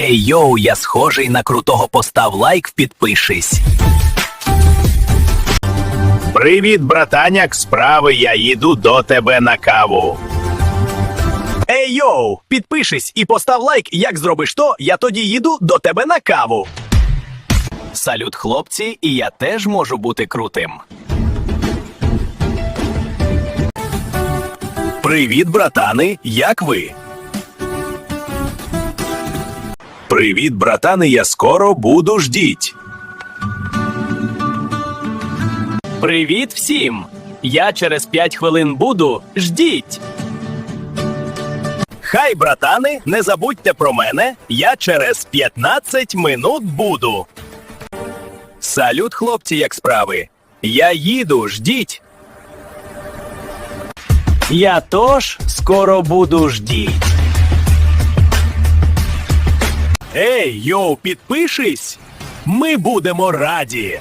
Ей йоу, я схожий на крутого постав лайк, підпишись. Привіт, братаняк, справи я їду до тебе на каву. Ей йоу, підпишись і постав лайк. Як зробиш то, я тоді їду до тебе на каву. Салют, хлопці, і я теж можу бути крутим. Привіт, братани, як ви? Привіт, братани, я скоро буду ждіть. Привіт всім! Я через 5 хвилин буду. Ждіть! Хай, братани, не забудьте про мене. Я через 15 минут буду. Салют, хлопці, як справи. Я їду, ждіть. Я тож скоро буду ждіть. Ей, йоу, підпишись! Ми будемо раді.